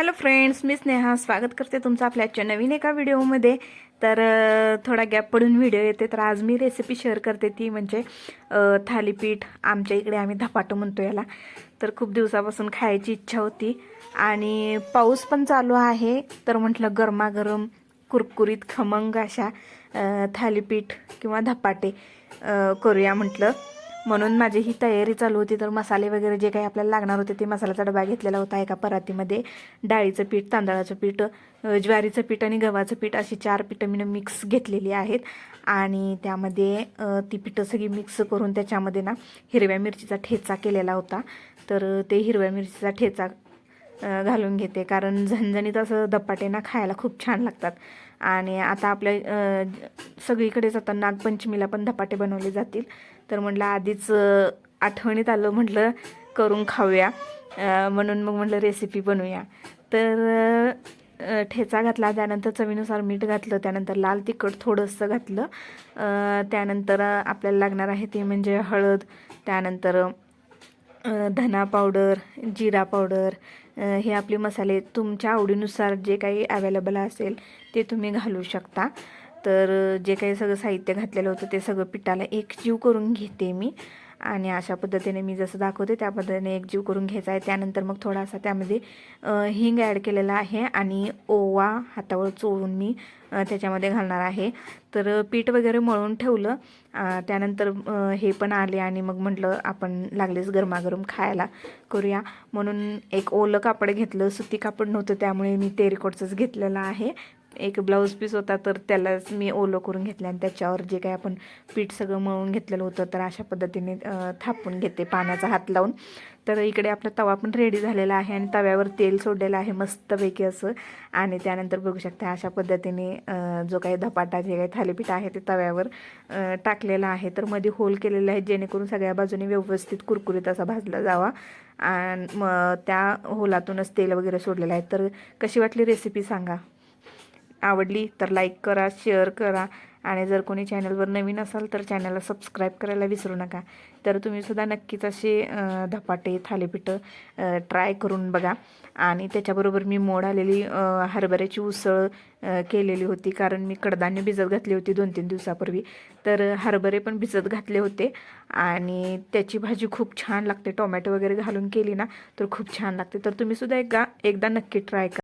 Hello friends मी स्नेहा. स्वागत करते तुमचं आपल्या आजच्या नवीन एका व्हिडिओमध्ये. तर थोडा गॅप पडून व्हिडिओ येते तर आज मी रेसिपी शेअर करते ती म्हणजे थालीपीठ आमच्या इकडे आम्ही धपाटो म्हणतो याला. तर खूप दिवसापासून खायची इच्छा होती. आणि पाऊस पण चालू आहे. तर म्हटलं गरमागरम कुरकुरीत खमंग अशा थालीपीठ किंवा धपाटे करूया म्हटलं. म्हणून माझी ही तयारी चालू होती. तर मसाले वगैरे जे काही आपल्याला लागणार होते ते मसाल्याचा डबा घेतलेला होता एका परातीमध्ये. डाळीचं पीठ तांदळाचं पीठ ज्वारीचं पीठ आणि गव्हाचं पीठ अशी चार पिठं मी मिक्स घेतलेली आहेत. आणि त्यामध्ये ती पिठं सगळी मिक्स करून त्याच्यामध्ये ना हिरव्या मिरचीचा ठेचा केलेला होता. तर ते हिरव्या मिरचीचा ठेचा घालून घेते. कारण झणझणीत असं धपाटे ना खायला खूप छान लागतात. आणि आता आपल्या सगळीकडे सगळीकडेच आता नागपंचमीला पण धपाटे बनवले जातील. तर म्हटलं आधीच आठवणीत आलं म्हटलं करून खाऊया. म्हणून मग म्हटलं रेसिपी बनवूया. तर ठेचा घातला. त्यानंतर चवीनुसार मीठ घातलं. त्यानंतर लाल तिखट थोडंसं घातलं. त्यानंतर आपल्याला लागणार आहे ते म्हणजे हळद. त्यानंतर धना पावडर जिरा पावडर हे आपले मसाले तुमच्या आवडीनुसार जे काही अवेलेबल असेल ते तुम्ही घालू शकता. तर जे काही सगळं साहित्य घातलेलं होतं ते सगळं पिठाला एकजीव करून घेते मी. आणि अशा पद्धतीने मी जसं दाखवते त्या पद्धतीने एकजीव करून घ्यायचा आहे. त्यानंतर मग थोडासा त्यामध्ये हिंग ॲड केलेला आहे आणि ओवा हातावर चोळून मी त्याच्यामध्ये घालणार आहे. तर पीठ वगैरे मळून ठेवलं त्यानंतर हे पण आले आणि मग म्हटलं आपण लागलेच गरमागरम खायला करूया. म्हणून एक ओलं कापड घेतलं सुती कापड नव्हतं त्यामुळे मी तेरिकोटचंच घेतलेलं आहे. एक ब्लाऊज पीस होता तर त्यालाच मी ओलं करून घेतलं आणि त्याच्यावर जे काही आपण पीठ सगळं मळून घेतलेलं होतं तर अशा पद्धतीने थापून घेते पाण्याचा हात लावून. तर इकडे आपला तवा पण रेडी झालेला आहे आणि तव्यावर तेल सोडलेलं आहे मस्तपैकी असं. आणि त्यानंतर बघू शकता अशा पद्धतीने जो काही धपाटा जे काही थालीपीठ आहे ते तव्यावर टाकलेलं आहे. तर मध्ये होल केलेलं आहे जेणेकरून सगळ्या बाजूने व्यवस्थित कुरकुरीत असा भाजला जावा. आणि मग त्या होलातूनच तेल वगैरे सोडलेलं आहे. तर कशी वाटली रेसिपी सांगा? आवडली तर लाईक करा शेअर करा. आणि जर कोणी चॅनलवर नवीन असाल तर चॅनलला सबस्क्राईब करायला विसरू नका. तर तुम्हीसुद्धा नक्कीच असे धपाटे थालीपीठं ट्राय करून बघा. आणि त्याच्याबरोबर मी मोड आलेली हरभऱ्याची उसळ केलेली होती. कारण मी कडधान्य भिजत घातली होती दोन तीन दिवसापूर्वी. तर हरभरे पण भिजत घातले होते. आणि त्याची भाजी खूप छान लागते. टोमॅटो वगैरे घालून केली ना तर खूप छान लागते. तर तुम्हीसुद्धा एकदा एकदा नक्की ट्राय करा.